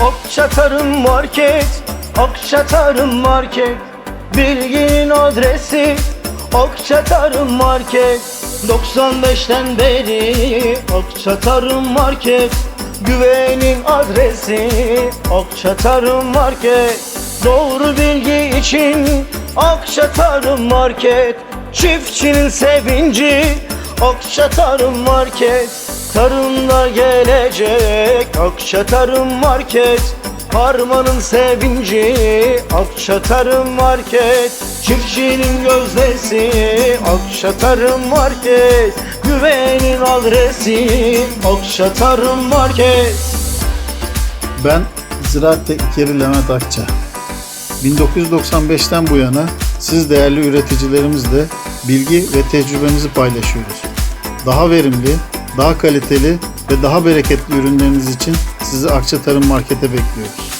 Okça Tarım Market Okça Tarım Market. Bilginin adresi Okça Tarım Market 95'ten beri Okça Tarım Market. Güvenin adresi Okça Tarım Market. Doğru bilgi için Okça Tarım Market. Çiftçinin sevinci Okça Tarım Market. Tarımda gelecek Akça Tarım Market Harmanın sevinci Akça Tarım Market Çiftçinin gözdesi Akça Tarım Market Güvenin adresi Akça Tarım Market Ben Ziraat Teknikeri Levent Akça. 1995'ten bu yana siz değerli üreticilerimizle bilgi ve tecrübemizi paylaşıyoruz. Daha verimli, daha kaliteli ve daha bereketli ürünleriniz için sizi Akça Tarım Market'e bekliyoruz.